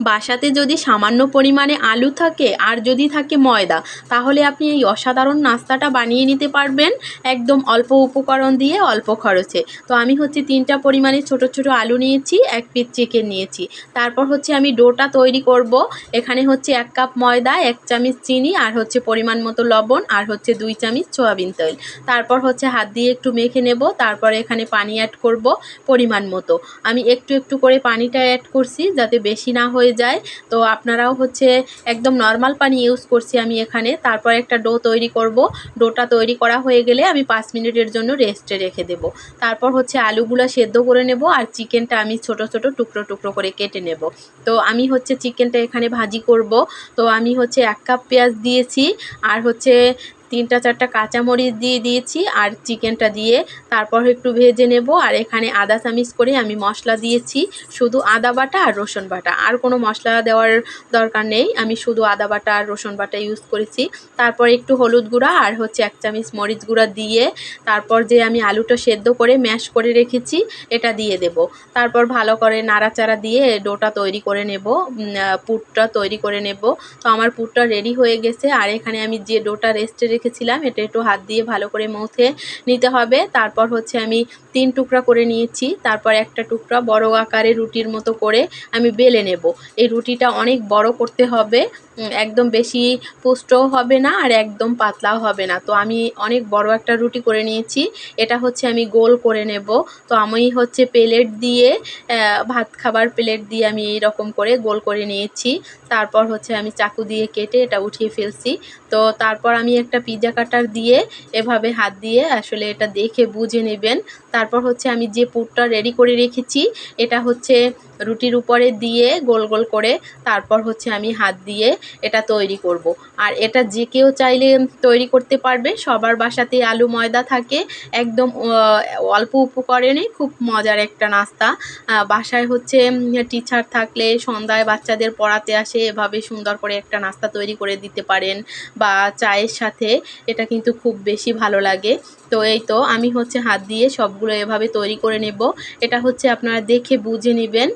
বাসাতে যদি সামান্য পরিমাণে আলু থাকে আর যদি থাকে ময়দা, তাহলে আপনি এই অসাধারণ নাস্তাটা বানিয়ে নিতে পারবেন একদম অল্প উপকরণ দিয়ে অল্প খরচে। তো আমি হচ্ছে তিনটা পরিমাণে ছোট ছোট আলু নিয়েছি, এক পিস চিকেন নিয়েছি। তারপর হচ্ছে আমি ডোটা তৈরি করব। এখানে হচ্ছে এক কাপ ময়দা, এক চামচ চিনি আর হচ্ছে পরিমাণ মতো লবণ আর হচ্ছে দুই চামচ সয়াবিন তেল। তারপর হচ্ছে হাত দিয়ে একটু মেখে নেব, তারপর এখানে পানি অ্যাড করব পরিমাণ মতো। আমি একটু একটু করে পানিটা অ্যাড করছি যাতে বেশি না হয়ে যায়। তো আপনারাও হচ্ছে একদম নর্মাল পানি ইউজ করছি আমি এখানে। তারপর একটা ডো তৈরি করব। ডোটা তৈরি করা হয়ে গেলে আমি পাঁচ মিনিটের জন্য রেস্টে রেখে দেব। তারপর হচ্ছে আলুগুলো সেদ্ধ করে নেব আর চিকেনটা আমি ছোট ছোট টুকরো টুকরো করে কেটে নেব। তো আমি হচ্ছে চিকেনটা এখানে ভাজি করব। তো আমি হচ্ছে এক কাপ পেঁয়াজ দিয়েছি। আর হচ্ছে তিনটা, চারটা কাঁচামরিচ দিয়ে দিয়েছি আর চিকেনটা দিয়ে তারপর একটু ভেজে নেব। আর এখানে আদা চামিচ করে আমি মশলা দিয়েছি, শুধু আদা বাটা আর রসুন বাটা। আর কোনো মশলা দেওয়ার দরকার নেই, আমি শুধু আদা বাটা আর রসুন বাটা ইউজ করেছি। তারপর একটু হলুদ গুঁড়া আর হচ্ছে এক চামিচ মরিচ গুঁড়া দিয়ে তারপর যে আমি আলুটা সেদ্ধ করে ম্যাশ করে রেখেছি, এটা দিয়ে দেব। তারপর ভালো করে নাড়াচাড়া দিয়ে ডোটা তৈরি করে নেব পুরটা তৈরি করে নেব। তো আমার পুরটা রেডি হয়ে গেছে। আর এখানে আমি যে ডোটা রেস্টে রেখেছিলাম। এটা একটু হাত দিয়ে ভালো করে মথে নিতে হবে। তারপর হচ্ছে আমি তিন টুকরা করে নিয়েছি। তারপর একটা টুকরা বড় আকারে রুটির মতো করে আমি বেলে নেব। এই রুটিটা অনেক বড় করতে হবে। একদম বেশি পুষ্টও হবে না আর একদম পাতলাও হবে না। তো আমি অনেক বড় একটা রুটি করে নিয়েছি। এটা হচ্ছে আমি গোল করে নেব। তো আমি হচ্ছে প্লেট দিয়ে ভাত খাবার প্লেট দিয়ে আমি এই রকম করে গোল করে নিয়েছি। তারপর হচ্ছে আমি চাকু দিয়ে কেটে এটা উঠিয়ে ফেলছি। তো তারপর আমি একটা পিজা কাটার দিয়ে এভাবে হাত দিয়ে আসলে এটা দেখে বুঝে নেবেন। তারপর হচ্ছে আমি যে পুরটা রেডি করে রেখেছি, এটা হচ্ছে রুটির উপরে দিয়ে গোল গোল করে তারপর হচ্ছে আমি হাত দিয়ে এটা তৈরি করব। আর এটা যে কেউ চাইলে তৈরি করতে পারবে। সবার বাসাতে আলু ময়দা থাকে। একদম অল্প উপকরণে খুব মজার একটা নাস্তা। বাসায় হচ্ছে টিচার থাকলে সন্ধ্যায় বাচ্চাদের পড়াতে আসে। এভাবে সুন্দর করে একটা নাস্তা তৈরি করে দিতে পারেন বা চায়ের সাথে। এটা কিন্তু খুব বেশি ভালো লাগে। তো এই তো, আমি হচ্ছে হাত দিয়ে সবগুলো এভাবে তৈরি করে নেব। এটা হচ্ছে আপনারা দেখে বুঝে নেবেন।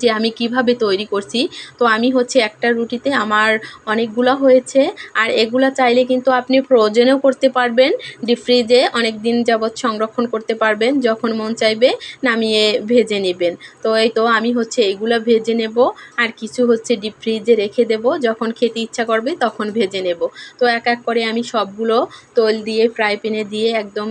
যে আমি কীভাবে তৈরি করছি। তো আমি হচ্ছে একটা রুটিতে আমার অনেকগুলো হয়েছে। আর এগুলা চাইলে কিন্তু আপনি ফ্রোজেনও করতে পারবেন। ডিপ ফ্রিজে অনেক দিন যাবৎ সংরক্ষণ করতে পারবেন। যখন মন চাইবে নামিয়ে ভেজে নেবেন। তো এই তো আমি হচ্ছে এগুলো ভেজে নেব। আর কিছু হচ্ছে ডিপ ফ্রিজে রেখে দেব। যখন খেতে ইচ্ছা করবে তখন ভেজে নেব। তো এক এক করে আমি সবগুলো তোল দিয়ে ফ্রাই প্যানে দিয়ে একদম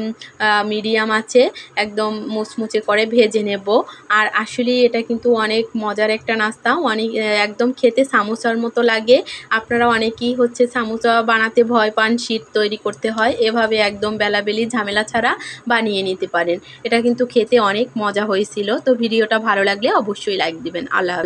মিডিয়াম আছে, একদম মুচমুচে করে ভেজে নেব। আর আসলে এটা কিন্তু অনেক মজার একটা নাস্তা। অনেক একদম খেতে সামোসার মতো লাগে। আপনারা অনেকেই হচ্ছে সামোসা বানাতে ভয় পান, শীত তৈরি করতে হয়। এভাবে একদম বেলাবেলি ঝামেলা ছাড়া বানিয়ে নিতে পারেন। এটা কিন্তু খেতে অনেক মজা হয়েছিল। তো ভিডিওটা ভালো লাগলে অবশ্যই লাইক দিবেন। আল্লাহ